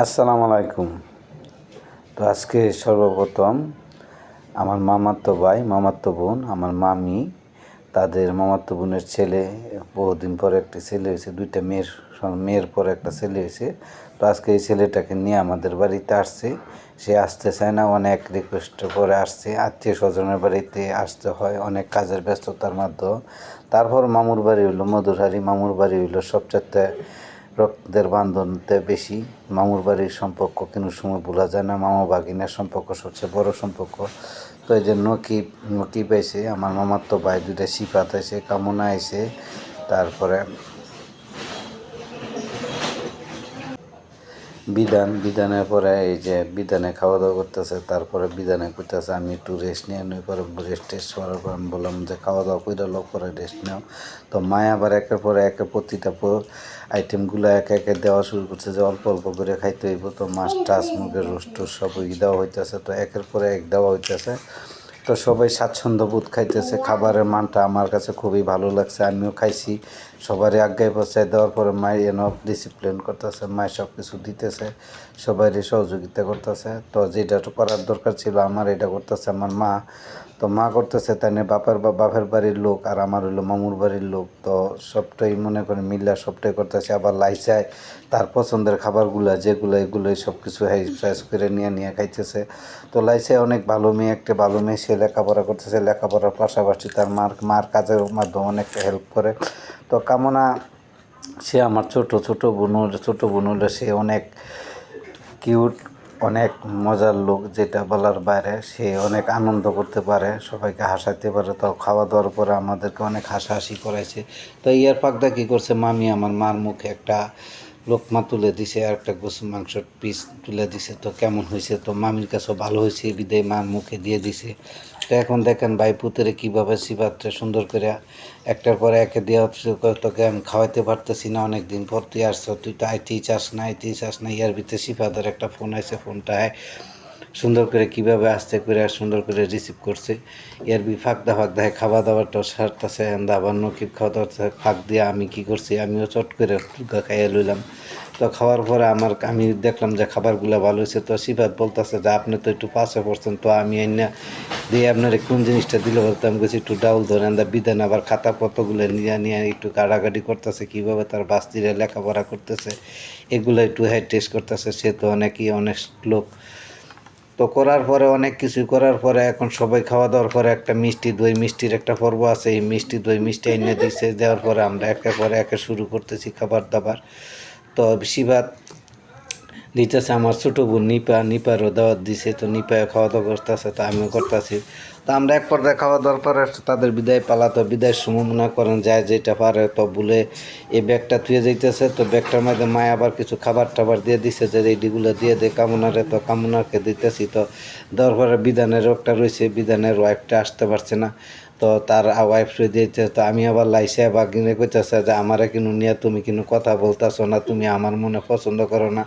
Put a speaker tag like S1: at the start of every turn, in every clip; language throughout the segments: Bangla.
S1: আসসালামু আলাইকুম। তো আজকে সর্বপ্রথম আমার মামাতো ভাই, মামাতো বোন, আমার মামি, তাদের মামাতো বোনের ছেলে, বহুদিন পরে একটা ছেলে হয়েছে, দুইটা মেয়ের মেয়ের পরে একটা ছেলে হয়েছে। তো আজকে এই ছেলেটাকে নিয়ে আমাদের বাড়িতে আসছে। সে আসতে চায় না, অনেক রিকোয়েস্টের পরে আসছে। আত্মীয় স্বজনের বাড়িতে আসতে হয়, অনেক কাজের ব্যস্ততার মাধ্যমে তারপর মামুর বাড়ি হইল মধুরহারি, মামুর বাড়ি হইল সবচেয়ে রক্তের বান্ধনতে বেশি। মামুর বাড়ির সম্পর্ক কোনো সময় ভোলা যায় না। মামা বাগিনার সম্পর্ক সবচেয়ে বড় সম্পর্ক। তো এই যে নকি নকি পাইছে আমার মামার তো ভাই দুইটা সিফাত আইসে কামনা আইসে তারপরে বিধান বিধানের পরে এই যে বিধানে খাওয়া দাওয়া করতেছে, তারপরে বিধানে করতেছে আমি একটু রেস্ট নিয়ে নিই, পরে রেস্ট টেস্ট করার পর আমি বললাম যে খাওয়া দাওয়া করে লোক পরে রেস্ট নাও। তো মায় আবার একের পরে একে প্রতিটা আইটেমগুলো একে একে দেওয়া শুরু করছে যে, অল্প অল্প করে খাইতে হইব। তো মাছ, টাছ মুগের রোস্ট সব দেওয়া হইতেছে। তো একের পরে এক দেওয়া হইতেছে। তো সবাই স্বাচ্ছন্দ্য বোধ খাইতেছে। খাবারের মানটা আমার কাছে খুবই ভালো লাগছে, আমিও খাইছি। সবারই আজ্ঞায় পৌঁছায় দেওয়ার পরে মায়ের এন ডিসিপ্লিন করতেছে মায়ের সব কিছু দিতেছে সবারই সহযোগিতা করতেছে। তো যেটা করার দরকার ছিল আমার, এটা করতেছে আমার মা। তো মা করতেছে তাই নিয়ে বাপের বা বাপের বাড়ির লোক আর আমার হলো মামুর বাড়ির লোক। তো সবটাই মনে করে মিল্লা সবটাই করতেছে, আবার লাইচায় তার পছন্দের খাবারগুলা যেগুলো, এগুলোই সব কিছু চয়েস করে নিয়ে নিয়ে খাইতেছে। তো লাইচায় অনেক ভালো মেয়ে, একটা ভালো মেয়ে সে লেখাপড়া করতেছে লেখাপড়ার পাশাপাশি তার মার মার কাজের মাধ্যমে অনেকটা হেল্প করে। তো কামনা, সে আমার ছোট ছোট বোন ছোট বোন হলে সে অনেক কিউট অনেক মজার লোক যেটা বলার বাইরে। সে অনেক আনন্দ করতে পারে, সবাইকে হাসাতে পারে। তো খাওয়া দাওয়ার পরে আমাদেরকে অনেক হাসাহাসি করাইছে। তো ইয়ার পাকদা কী করছে? মামি আমার মার মুখে একটা লোকমা তুলে দিছে আর একটা গোসু মাংসর পিস তুলে দিছে। তো কেমন হয়েছে? তো মামির কাছেও ভালো হয়েছে, বিদায় মা মুখে দিয়ে দিছে। তো এখন দেখেন ভাই পুতরে কীভাবে শিবাত্রে সুন্দর করে একটার পরে একে দেওয়া তোকে আমি খাওয়াইতে পারতেছি না অনেক দিন পর তুই আসছ, তুই তো আইতেই চাস না, আইতেই চাস না। ইয়ার ভিতরে সিফাদার একটা ফোন আছে ফোনটায় সুন্দর করে কীভাবে আসতে করে আর সুন্দর করে রিসিভ করছে। এর বি ফাঁক দা ফাঁক দেয় খাওয়া দাওয়াটাও সারতেছে এন্দা আবার নকিব খাওয়া দাওয়া ফাঁক দিয়ে আমি কি করছি? আমিও চট করে টুকা খাইয়ে লইলাম। তো খাওয়ার পরে আমার আমি দেখলাম যে খাবারগুলো ভালো হয়েছে তো সিফাত বলতেছে যে, আপনি তো একটু পাশে পড়ছেন, তো আমি এনে দিয়ে আপনার কোন জিনিসটা দিলে বলতে? আমি গেছি একটু ডাউল ধরেন দা, বিধান আবার খাতা পত্রগুলো নিয়ে নিয়ে একটু গাড়াগাড়ি করতেছে, কীভাবে তার বাস্তিরে লেখাপড়া করতেছে, এগুলো একটু হাই টেস্ট করতেছে, সে তো অনেকই অনেক লোক। তো করার পরে অনেক কিছু করার পরে এখন সবাই খাওয়া দাওয়ার পরে একটা মিষ্টি, দই মিষ্টির একটা পর্ব আছে। এই মিষ্টি, দই মিষ্টি এনে দিচ্ছে দেওয়ার পরে আমরা একে পরে একে শুরু করতেছি খাবার দাবার। তো শিবাত দিতেছে আমার ছোটো বোন নিপা, নিপারও দাওয়াত দিছে, তো নিপায় খাওয়া দাওয়া করতেছে, তো আমিও করতেছি। তো আমরা এক পর্যায়ে খাওয়া দাওয়ার পরে তাদের বিদায় পালা, তো বিদায়ের সময় মনে করেন যায় যেটা পারে তো বলে এই ব্যাগটা থুয়ে যাইতেছে, তো ব্যাগটার মধ্যে মায় আবার কিছু খাবার টাবার দিয়ে দিছে, যে এইগুলো দিয়ে দে, কামনারে তো কামনাকে দিতেছি, তো দেওয়ার পরে বিধানের একটা রয়েছে বিধানের ওয়াইফটা আসতে পারছে না। তো তার ওয়াইফ দিয়েছে, তো আমি আবার লাইসে বা কিনে করতেছে যে, আমারে কিনু নিয়ে তুমি কিনু কথা বলতেছো না, তুমি আমার মনে পছন্দ করো না।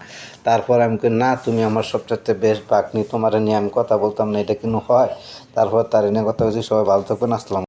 S1: তারপর আমি কিন্তু না, তুমি আমার সবচেয়ে বেস্ট বাঘনি তোমার নিয়ে আমি কথা বলতাম না, এটা কিনু হয়? তারপর তার এনে কথা বলছি, সবাই ভালো থাকুন আসসালাম